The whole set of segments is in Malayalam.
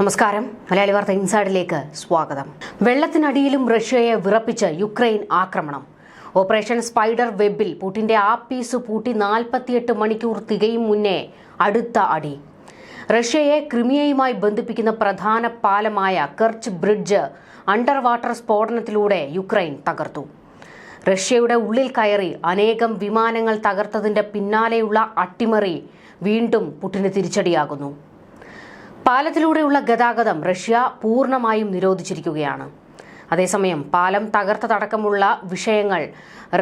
നമസ്കാരം. മലയാളി വാർത്ത ഇൻസൈഡിലേക്ക് സ്വാഗതം. വെള്ളത്തിനടിയിലും റഷ്യയെ വിറപ്പിച്ച് യുക്രൈൻ ആക്രമണം. ഓപ്പറേഷൻ സ്പൈഡർ വെബിൽ ആ പീസ് പൂട്ടി നാൽപ്പത്തിയെട്ട് മണിക്കൂർ തികയും മുന്നേ അടുത്ത അടി. റഷ്യയെ ക്രിമിയയുമായി ബന്ധിപ്പിക്കുന്ന പ്രധാന പാലമായ കെർച്ച് ബ്രിഡ്ജ് അണ്ടർ വാട്ടർ സ്ഫോടനത്തിലൂടെ യുക്രൈൻ തകർത്തു. റഷ്യയുടെ ഉള്ളിൽ കയറി അനേകം വിമാനങ്ങൾ തകർത്തതിന്റെ പിന്നാലെയുള്ള അട്ടിമറി വീണ്ടും പുടിന് തിരിച്ചടിയാകുന്നു. പാലത്തിലൂടെയുള്ള ഗതാഗതം റഷ്യ പൂർണമായും നിരോധിച്ചിരിക്കുകയാണ്. അതേസമയം പാലം തകർത്തതടക്കമുള്ള വിഷയങ്ങൾ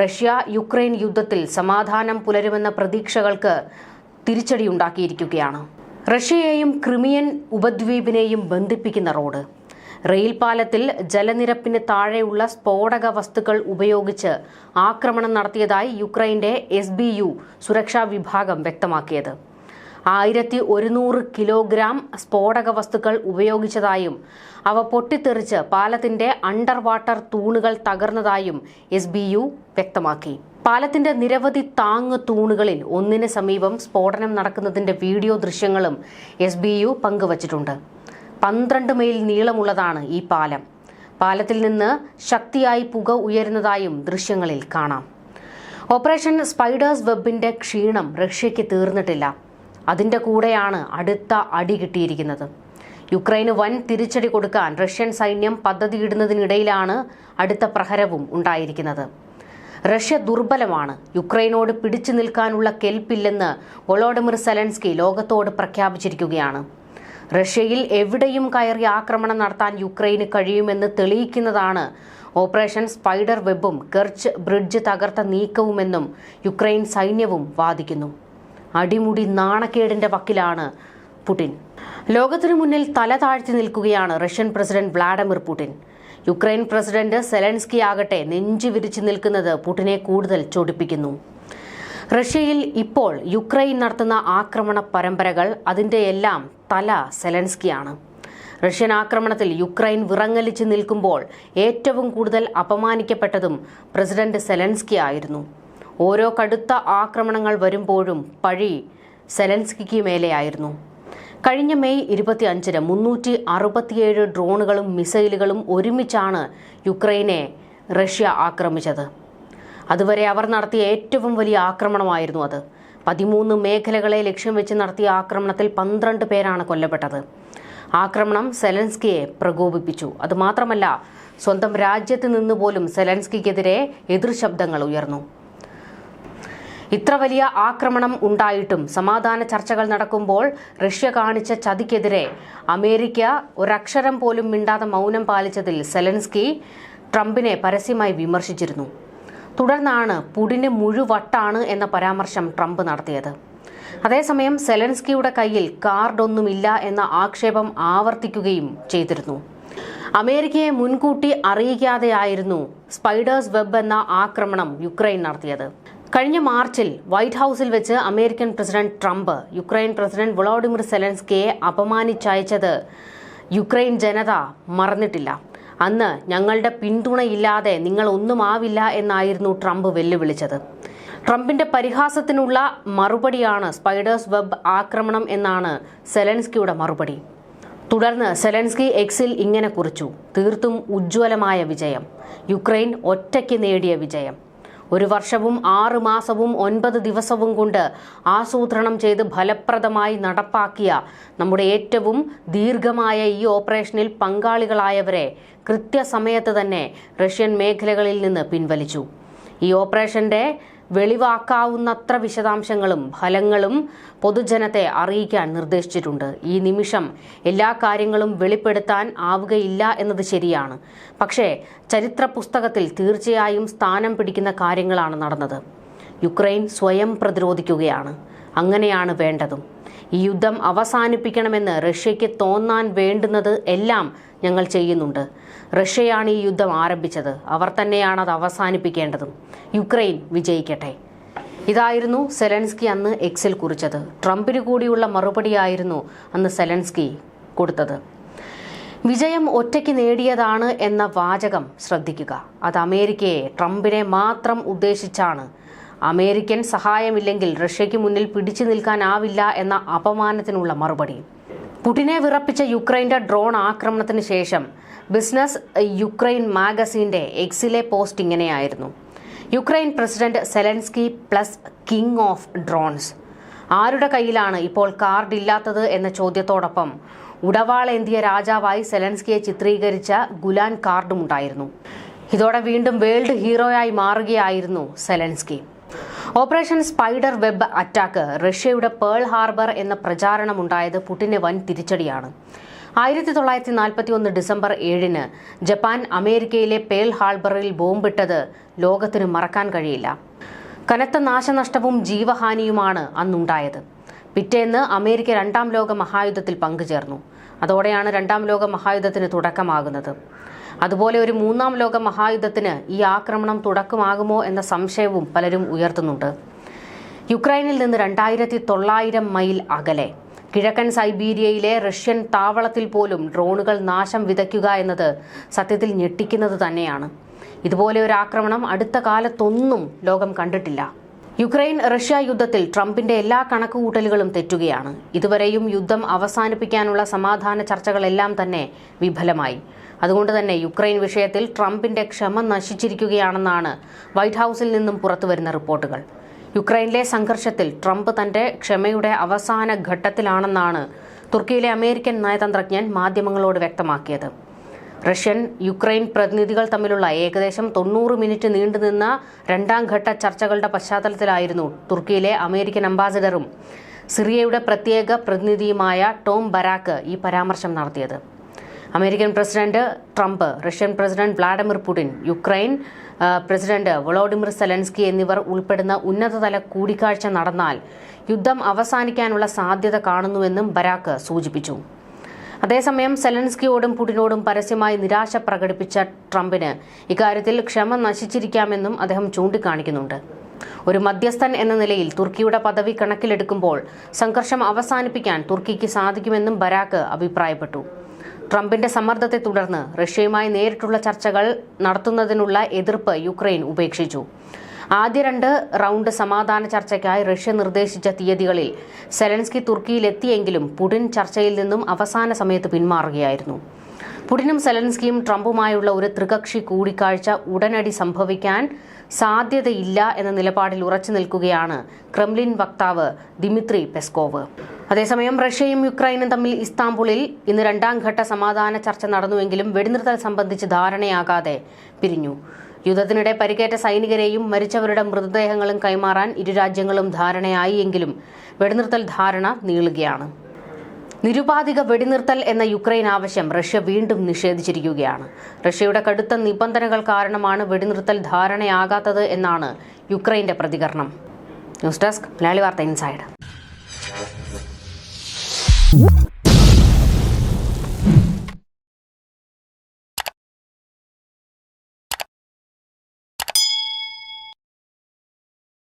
റഷ്യ യുക്രൈൻ യുദ്ധത്തിൽ സമാധാനം പുലരുമെന്ന പ്രതീക്ഷകൾക്ക് തിരിച്ചടിയുണ്ടാക്കിയിരിക്കുകയാണ്. റഷ്യയെയും ക്രിമിയൻ ഉപദ്വീപിനെയും ബന്ധിപ്പിക്കുന്ന റോഡ്. റെയിൽ പാലത്തിൽ ജലനിരപ്പിന് താഴെയുള്ള സ്ഫോടക വസ്തുക്കൾ ഉപയോഗിച്ച് ആക്രമണം നടത്തിയതായി യുക്രൈന്റെ എസ് സുരക്ഷാ വിഭാഗം വ്യക്തമാക്കിയത്. ആയിരത്തി ഒരുന്നൂറ് കിലോഗ്രാം സ്ഫോടക വസ്തുക്കൾ ഉപയോഗിച്ചതായും അവ പൊട്ടിത്തെറിച്ച് പാലത്തിന്റെ അണ്ടർ വാട്ടർ തൂണുകൾ തകർന്നതായും എസ് ബി യു വ്യക്തമാക്കി. പാലത്തിന്റെ നിരവധി താങ് തൂണുകളിൽ ഒന്നിന് സമീപം സ്ഫോടനം നടക്കുന്നതിന്റെ വീഡിയോ ദൃശ്യങ്ങളും എസ് ബി യു പങ്കുവച്ചിട്ടുണ്ട്. പന്ത്രണ്ട് മൈൽ നീളമുള്ളതാണ് ഈ പാലം. പാലത്തിൽ നിന്ന് ശക്തിയായി പുക ഉയരുന്നതായും ദൃശ്യങ്ങളിൽ കാണാം. ഓപ്പറേഷൻ സ്പൈഡേഴ്സ് വെബിന്റെ ക്ഷീണം റഷ്യയ്ക്ക് തീർന്നിട്ടില്ല. അതിന്റെ കൂടെയാണ് അടുത്ത അടി കിട്ടിയിരിക്കുന്നത്. യുക്രൈന് വൻ തിരിച്ചടി കൊടുക്കാൻ റഷ്യൻ സൈന്യം പദ്ധതിയിടുന്നതിനിടയിലാണ് അടുത്ത പ്രഹരവും ഉണ്ടായിരിക്കുന്നത്. റഷ്യ ദുർബലമാണ്. യുക്രൈനോട് പിടിച്ചു നിൽക്കാനുള്ള കെൽപ്പില്ലെന്ന് വൊളോഡിമിർ സെലൻസ്കി ലോകത്തോട് പ്രഖ്യാപിച്ചിരിക്കുകയാണ്. റഷ്യയിൽ എവിടെയും കയറി ആക്രമണം നടത്താൻ യുക്രൈന് കഴിയുമെന്ന് തെളിയിക്കുന്നതാണ് ഓപ്പറേഷൻ സ്പൈഡർ വെബും കെർച്ച് ബ്രിഡ്ജ് തകർത്ത നീക്കവുമെന്നും യുക്രൈൻ സൈന്യവും വാദിക്കുന്നു. അടിമുടി നാണക്കേടിന്റെ വക്കിലാണ് പുടിൻ. ലോകത്തിനു മുന്നിൽ തല താഴ്ത്തി നിൽക്കുകയാണ് Russian president Vladimir Putin. Ukraine president Zelensky ആകട്ടെ നെഞ്ചു വിരിച്ചു നിൽക്കുന്നത് പുടിനെ കൂടുതൽ ചൊടിപ്പിക്കുന്നു. റഷ്യയിൽ ഇപ്പോൾ യുക്രൈൻ നടത്തുന്ന ആക്രമണ പരമ്പരകൾ അതിന്റെ എല്ലാം തല സെലൻസ്കിയാണ്. റഷ്യൻ ആക്രമണത്തിൽ യുക്രൈൻ വിറങ്ങലിച്ച് നിൽക്കുമ്പോൾ ഏറ്റവും കൂടുതൽ അപമാനിക്കപ്പെട്ടതും പ്രസിഡന്റ് സെലൻസ്കി ആയിരുന്നു. ഓരോ കടുത്ത ആക്രമണങ്ങൾ വരുമ്പോഴും പഴി സെലൻസ്കിക്ക് മേലെയായിരുന്നു. കഴിഞ്ഞ മെയ് ഇരുപത്തി അഞ്ചിന് മുന്നൂറ്റി അറുപത്തിയേഴ് ഡ്രോണുകളും മിസൈലുകളും ഒരുമിച്ചാണ് യുക്രൈനെ റഷ്യ ആക്രമിച്ചത്. അതുവരെ അവർ നടത്തിയ ഏറ്റവും വലിയ ആക്രമണമായിരുന്നു അത്. പതിമൂന്ന് മേഖലകളെ ലക്ഷ്യം വെച്ച് നടത്തിയ ആക്രമണത്തിൽ പന്ത്രണ്ട് പേരാണ് കൊല്ലപ്പെട്ടത്. ആക്രമണം സെലൻസ്കിയെ പ്രകോപിപ്പിച്ചു. അതുമാത്രമല്ല സ്വന്തം രാജ്യത്ത് നിന്ന് പോലും സെലൻസ്കിക്കെതിരെ എതിർശബ്ദങ്ങൾ ഉയർന്നു. ഇത്ര വലിയ ആക്രമണം ഉണ്ടായിട്ടും സമാധാന ചർച്ചകൾ നടക്കുമ്പോൾ റഷ്യ കാണിച്ച ചതിക്കെതിരെ അമേരിക്ക ഒരക്ഷരം പോലും മിണ്ടാതെ മൗനം പാലിച്ചതിൽ സെലൻസ്കി ട്രംപിനെ പരസ്യമായി വിമർശിച്ചിരുന്നു. തുടർന്നാണ് പുടിന് മുഴുവട്ടാണ് എന്ന പരാമർശം ട്രംപ് നടത്തിയത്. അതേസമയം സെലൻസ്കിയുടെ കയ്യിൽ കാർഡൊന്നുമില്ല എന്ന ആക്ഷേപം ആവർത്തിക്കുകയും ചെയ്തിരുന്നു. അമേരിക്കയെ മുൻകൂട്ടി അറിയിക്കാതെയായിരുന്നു സ്പൈഡേഴ്സ് വെബ് എന്ന ആക്രമണം യുക്രൈൻ നടത്തിയത്. കഴിഞ്ഞ മാർച്ചിൽ വൈറ്റ് ഹൌസിൽ വെച്ച് American president Trump Ukraine president Vladimir സെലൻസ്കിയെ അപമാനിച്ചയച്ചത് യുക്രൈൻ ജനത മറന്നിട്ടില്ല. അന്ന് ഞങ്ങളുടെ പിന്തുണയില്ലാതെ നിങ്ങൾ ഒന്നും ആവില്ല എന്നായിരുന്നു ട്രംപ് വെല്ലുവിളിച്ചത്. ട്രംപിന്റെ പരിഹാസത്തിനുള്ള മറുപടിയാണ് സ്പൈഡേഴ്സ് വെബ് ആക്രമണം എന്നാണ് സെലൻസ്കിയുടെ മറുപടി. തുടർന്ന് സെലൻസ്കി എക്സിൽ ഇങ്ങനെ കുറിച്ചു തീർത്തും ഉജ്ജ്വലമായ വിജയം. യുക്രൈൻ ഒറ്റയ്ക്ക് നേടിയ വിജയം. ഒരു വർഷവും ആറ് മാസവും ഒൻപത് ദിവസവും കൊണ്ട് ആസൂത്രണം ചെയ്ത് ഫലപ്രദമായി നടപ്പാക്കിയ നമ്മുടെ ഏറ്റവും ദീർഘമായ ഈ ഓപ്പറേഷനിൽ പങ്കാളികളായവരെ കൃത്യസമയത്ത് തന്നെ റഷ്യൻ മേഖലകളിൽ നിന്ന് പിൻവലിച്ചു. ഈ ഓപ്പറേഷന്റെ വെളിവാക്കാവുന്നത്ര വിശദാംശങ്ങളും ഫലങ്ങളും പൊതുജനത്തെ അറിയിക്കാൻ നിർദ്ദേശിച്ചിട്ടുണ്ട്. ഈ നിമിഷം എല്ലാ കാര്യങ്ങളും വെളിപ്പെടുത്താൻ ആവുകയില്ല എന്നത് ശരിയാണ്. പക്ഷേ ചരിത്ര പുസ്തകത്തിൽ തീർച്ചയായും സ്ഥാനം പിടിക്കുന്ന കാര്യങ്ങളാണ് നടന്നത്. യുക്രൈൻ സ്വയം പ്രതിരോധിക്കുകയാണ്. അങ്ങനെയാണ് വേണ്ടതും. ഈ യുദ്ധം അവസാനിപ്പിക്കണമെന്ന് റഷ്യയ്ക്ക് തോന്നാൻ വേണ്ടുന്നത് എല്ലാം ഞങ്ങൾ ചെയ്യുന്നുണ്ട്. റഷ്യയാണ് ഈ യുദ്ധം ആരംഭിച്ചത്. അവർ തന്നെയാണ് അത് അവസാനിപ്പിക്കേണ്ടതും. യുക്രൈൻ വിജയിക്കട്ടെ. ഇതായിരുന്നു സെലൻസ്കി അന്ന് എക്സിൽ കുറിച്ചത്. ട്രംപിന് കൂടിയുള്ള മറുപടിയായിരുന്നു അന്ന് സെലൻസ്കി കൊടുത്തത്. വിജയം ഒറ്റയ്ക്ക് നേടിയതാണ് എന്ന വാചകം ശ്രദ്ധിക്കുക. അത് അമേരിക്കയെ ട്രംപിനെ മാത്രം ഉദ്ദേശിച്ചാണ്. അമേരിക്കൻ സഹായമില്ലെങ്കിൽ റഷ്യയ്ക്ക് മുന്നിൽ പിടിച്ചു നിൽക്കാനാവില്ല എന്ന അപമാനത്തിനുള്ള മറുപടി. പുടിനെ വിറപ്പിച്ച യുക്രൈന്റെ ഡ്രോൺ ആക്രമണത്തിന് ശേഷം ബിസിനസ് യുക്രൈൻ മാഗസീന്റെ എക്സിലെ പോസ്റ്റ് ഇങ്ങനെയായിരുന്നു. Ukraine president Zelensky plus king of drones. ആരുടെ കയ്യിലാണ് ഇപ്പോൾ കാർഡ് ഇല്ലാത്തത് എന്ന ചോദ്യത്തോടൊപ്പം ഉടവാളേന്തിയ രാജാവായി സെലൻസ്കിയെ ചിത്രീകരിച്ച ഗുലാൻ കാർഡും ഉണ്ടായിരുന്നു. ഇതോടെ വീണ്ടും വേൾഡ് ഹീറോയായി മാറുകയായിരുന്നു Zelensky. Operation spider web attack റഷ്യയുടെ പേൾ ഹാർബർ എന്ന പ്രചാരണമുണ്ടായത് പുടിന് വൻ തിരിച്ചടിയാണ്. ആയിരത്തി തൊള്ളായിരത്തി നാൽപ്പത്തി ഒന്ന് ഡിസംബർ ഏഴിന് ജപ്പാൻ അമേരിക്കയിലെ പേൾ ഹാർബറിൽ ബോംബിട്ടത് ലോകത്തിന് മറക്കാൻ കഴിയില്ല. കനത്ത നാശനഷ്ടവും ജീവഹാനിയുമാണ് അന്നുണ്ടായത്. പിറ്റേന്ന് അമേരിക്ക രണ്ടാം ലോക മഹായുദ്ധത്തിൽ പങ്കുചേർന്നു. അതോടെയാണ് രണ്ടാം ലോക മഹായുദ്ധത്തിന് തുടക്കമാകുന്നത്. അതുപോലെ ഒരു മൂന്നാം ലോക മഹായുദ്ധത്തിന് ഈ ആക്രമണം തുടക്കമാകുമോ എന്ന സംശയവും പലരും ഉയർത്തുന്നുണ്ട്. യുക്രൈനിൽ നിന്ന് രണ്ടായിരത്തി തൊള്ളായിരം മൈൽ അകലെ. കിഴക്കൻ സൈബീരിയയിലെ റഷ്യൻ താവളത്തിൽ പോലും ഡ്രോണുകൾ നാശം വിതയ്ക്കുക എന്നത് സത്യത്തിൽ ഞെട്ടിക്കുന്നത് തന്നെയാണ്. ഇതുപോലെ ഒരു ആക്രമണം അടുത്ത കാലത്തൊന്നും ലോകം കണ്ടിട്ടില്ല. യുക്രൈൻ റഷ്യ യുദ്ധത്തിൽ ട്രംപിന്റെ എല്ലാ കണക്കുകൂട്ടലുകളും തെറ്റുകയാണ്. ഇതുവരെയും യുദ്ധം അവസാനിപ്പിക്കാനുള്ള സമാധാന ചർച്ചകളെല്ലാം തന്നെ വിഫലമായി. അതുകൊണ്ട് തന്നെ യുക്രൈൻ വിഷയത്തിൽ ട്രംപിന്റെ ക്ഷമ നശിച്ചിരിക്കുകയാണെന്നാണ് വൈറ്റ് ഹൌസിൽ നിന്നും പുറത്തുവരുന്ന റിപ്പോർട്ടുകൾ. യുക്രൈനിലെ സംഘർഷത്തിൽ ട്രംപ് തന്റെ ക്ഷമയുടെ അവസാന ഘട്ടത്തിലാണെന്നാണ് തുർക്കിയിലെ അമേരിക്കൻ നയതന്ത്രജ്ഞൻ മാധ്യമങ്ങളോട് വ്യക്തമാക്കിയത്. റഷ്യൻ യുക്രൈൻ പ്രതിനിധികൾ തമ്മിലുള്ള ഏകദേശം തൊണ്ണൂറ് മിനിറ്റ് നീണ്ടുനിന്ന രണ്ടാം ഘട്ട ചർച്ചകളുടെ പശ്ചാത്തലത്തിലായിരുന്നു തുർക്കിയിലെ അമേരിക്കൻ അംബാസിഡറും സിറിയയുടെ പ്രത്യേക പ്രതിനിധിയുമായ ടോം ബരാക്ക് ഈ പരാമർശം നടത്തിയത്. American president Trump Russian president Vladimir Putin Ukraine president Volodymyr Zelensky എന്നിവർ ഉൾപ്പെടുന്ന ഉന്നതതല കൂടിക്കാഴ്ച നടന്നാൽ യുദ്ധം അവസാനിക്കാനുള്ള സാധ്യത കാണുന്നുവെന്നും ബരാക്ക് സൂചിപ്പിച്ചു. അതേസമയം സെലൻസ്കിയോടും പുടിനോടും പരസ്യമായി നിരാശ പ്രകടിപ്പിച്ച ട്രംപിന് ഇക്കാര്യത്തിൽ ക്ഷമ നശിച്ചിരിക്കാമെന്നും അദ്ദേഹം ചൂണ്ടിക്കാണിക്കുന്നുണ്ട്. ഒരു മധ്യസ്ഥൻ എന്ന നിലയിൽ തുർക്കിയുടെ പദവി കണക്കിലെടുക്കുമ്പോൾ സംഘർഷം അവസാനിപ്പിക്കാൻ തുർക്കിക്ക് സാധിക്കുമെന്നും ബരാക്ക് അഭിപ്രായപ്പെട്ടു. ട്രംപിന്റെ സമ്മർദ്ദത്തെ തുടർന്ന് റഷ്യയുമായി നേരിട്ടുള്ള ചർച്ചകൾ നടത്തുന്നതിനുള്ള എതിർപ്പ് യുക്രൈൻ ഉപേക്ഷിച്ചു. ആദ്യ രണ്ട് റൗണ്ട് സമാധാന ചർച്ചയ്ക്കായി റഷ്യ നിർദ്ദേശിച്ച തീയതികളിൽ സെലൻസ്കി തുർക്കിയിലെത്തിയെങ്കിലും പുടിൻ ചർച്ചയിൽ നിന്നും അവസാന സമയത്ത് പിന്മാറുകയായിരുന്നു. പുടിനും സെലൻസ്കിയും ട്രംപുമായുള്ള ഒരു ത്രികക്ഷി കൂടിക്കാഴ്ച ഉടനടി സംഭവിക്കാൻ സാധ്യതയില്ല എന്ന നിലപാടിൽ ഉറച്ചു നിൽക്കുകയാണ് ക്രെംലിൻ വക്താവ് ദിമിത്രി പെസ്കോവ്. അതേസമയം റഷ്യയും യുക്രൈനും തമ്മിൽ ഇസ്താംബുളിൽ ഇന്ന് രണ്ടാം ഘട്ട സമാധാന ചർച്ച നടന്നുവെങ്കിലും വെടിനിർത്തൽ സംബന്ധിച്ച് ധാരണയാകാതെ പിരിഞ്ഞു. യുദ്ധത്തിനിടെ പരിക്കേറ്റ സൈനികരെയും മരിച്ചവരുടെ മൃതദേഹങ്ങളും കൈമാറാൻ ഇരു രാജ്യങ്ങളും ധാരണയായി എങ്കിലും വെടിനിർത്തൽ ധാരണ നീളുകയാണ്. നിരുപാധിക വെടിനിർത്തൽ എന്ന യുക്രൈൻ ആവശ്യം റഷ്യ വീണ്ടും നിഷേധിച്ചിരിക്കുകയാണ്. റഷ്യയുടെ കടുത്ത നിബന്ധനകൾ കാരണമാണ് വെടിനിർത്തൽ ധാരണയാകാത്തത് എന്നാണ് യുക്രൈന്റെ പ്രതികരണം. ന്യൂസ് ഡെസ്ക് മലയാളി വാർത്ത ഇൻസൈഡ്. Woo!